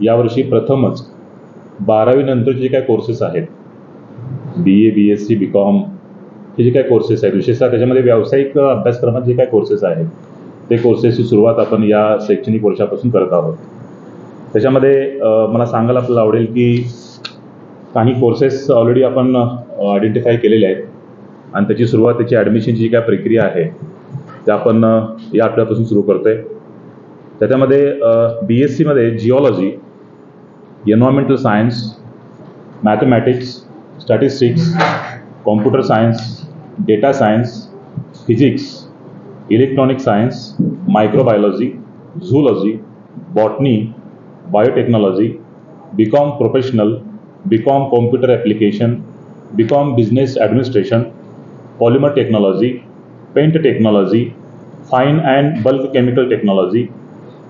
यावर्षी प्रथमच बारावी नंतरचे जे काय कोर्सेस आहेत B A B S C B com हे जे काय कोर्सेस आहेत विशेषतः त्याच्यामध्ये व्यावसायिक अभ्यासक्रमात जे काय कोर्सेस आहेत ते कोर्सेसची सुरुवात आपण या शैक्षणिक वर्षापासून करत आहोत. त्याच्यामध्ये मला सांगायला आपल्याला आवडेल की काही कोर्सेस ऑलरेडी आपण आयडेंटिफाय केलेले आहेत आणि त्याची सुरुवात त्याची ॲडमिशनची जी काय प्रक्रिया आहे ते आपण या आठवड्यापासून सुरू करतो आहे त्याच्यामध्ये बी एस सीमध्ये geology environmental science mathematics statistics computer science data science physics electronic science microbiology zoology botany biotechnology B com professional B com computer application B com business administration polymer technology paint technology fine and bulk chemical technology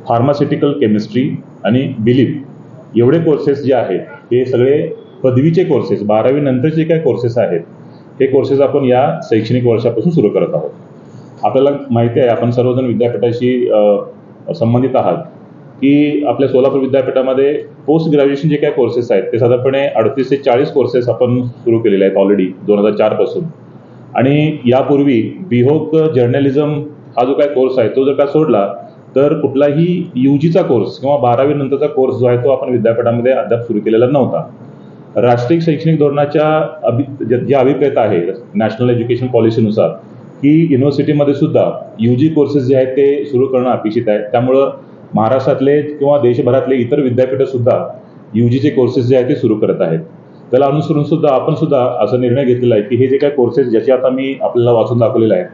pharmaceutical chemistry आणि belief एवढे courses जे आहेत हे सगळे पदवीचे courses बारावी नंतरचे काय कोर्सेस आहेत हे कोर्सेस आपण या शैक्षणिक वर्षापासून सुरू करत आहोत. आपल्याला माहिती आहे आपण सर्वजण विद्यापीठाशी संबंधित आहात की आपल्या सोलापूर विद्यापीठामध्ये पोस्ट ग्रॅज्युएशन जे काय कोर्सेस आहेत ते साधारणपणे अडतीस ते चाळीस कोर्सेस आपण सुरू केलेले आहेत ऑलरेडी दोन हजार चारपासून आणि यापूर्वी बिहोक जर्नलिझम हा जो काय कोर्स आहे तो जर का सोडला तर कुठलाही यू जीचा कोर्स किंवा बारावी नंतरचा कोर्स जो आहे तो आपण विद्यापीठामध्ये अद्याप सुरू केलेला नव्हता. राष्ट्रीय शैक्षणिक धोरणाच्या अभि जे अभिप्रेत आहे नॅशनल एज्युकेशन पॉलिसीनुसार की युनिव्हर्सिटीमध्ये सुद्धा यू जी कोर्सेस जे आहेत ते सुरू करणं अपेक्षित आहे. त्यामुळं महाराष्ट्रातले किंवा देशभरातले इतर विद्यापीठंसुद्धा यू जीचे कोर्सेस जे आहेत ते सुरू करत आहेत. त्याला अनुसरून सुद्धा आपण सुद्धा असा निर्णय घेतलेला आहे की हे जे काही कोर्सेस ज्याचे आता मी आपल्याला वाचून दाखवलेले आहे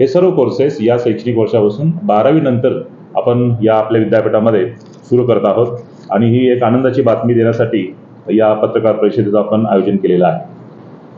हे सर्व कोर्सेस या शैक्षणिक वर्षापासून बारावी नंतर आपण या आपल्या विद्यापीठामध्ये सुरू करत आहोत. आणि ही एक आनंदाची बातमी देण्यासाठी या पत्रकार परिषदेचं आपण आयोजन केलेलं आहे.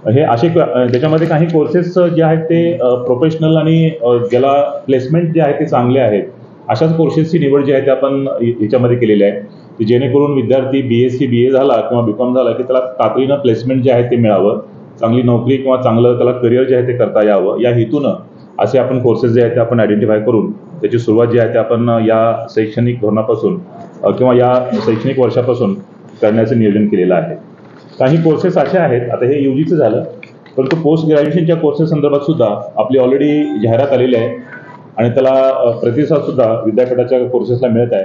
हे असे त्याच्यामध्ये काही कोर्सेस जे आहेत ते प्रोफेशनल आणि ज्याला प्लेसमेंट जे आहे ते चांगले आहेत अशाच कोर्सेसची निवड जी आहे ते आपण याच्यामध्ये केलेली आहे. जेणेकरून विद्यार्थी बी एस सी बी ए झाला किंवा बी कॉम झाला की त्याला तातडीनं प्लेसमेंट जे आहे ते मिळावं. चांगली नोकरी किंवा चांगलं त्याला करिअर जे आहे ते करता यावं. या हेतूनं असे आपण कोर्सेस जे आहेत ते आपण आयडेंटिफाय करून त्याची सुरुवात जी आहे ते आपण या शैक्षणिक धोरणापासून किंवा या शैक्षणिक वर्षापासून करण्याचं नियोजन केलेलं आहे. काही कोर्सेस असे आहेत आता हे यू जीचं झालं परंतु पोस्ट ग्रॅज्युएशनच्या कोर्सेस संदर्भात सुद्धा आपली ऑलरेडी जाहिरात आलेली आहे. आणि त्याला प्रतिसादसुद्धा प्रतिसाद सुद्धा विद्यापीठाच्या कोर्सेसला मिळत आहे.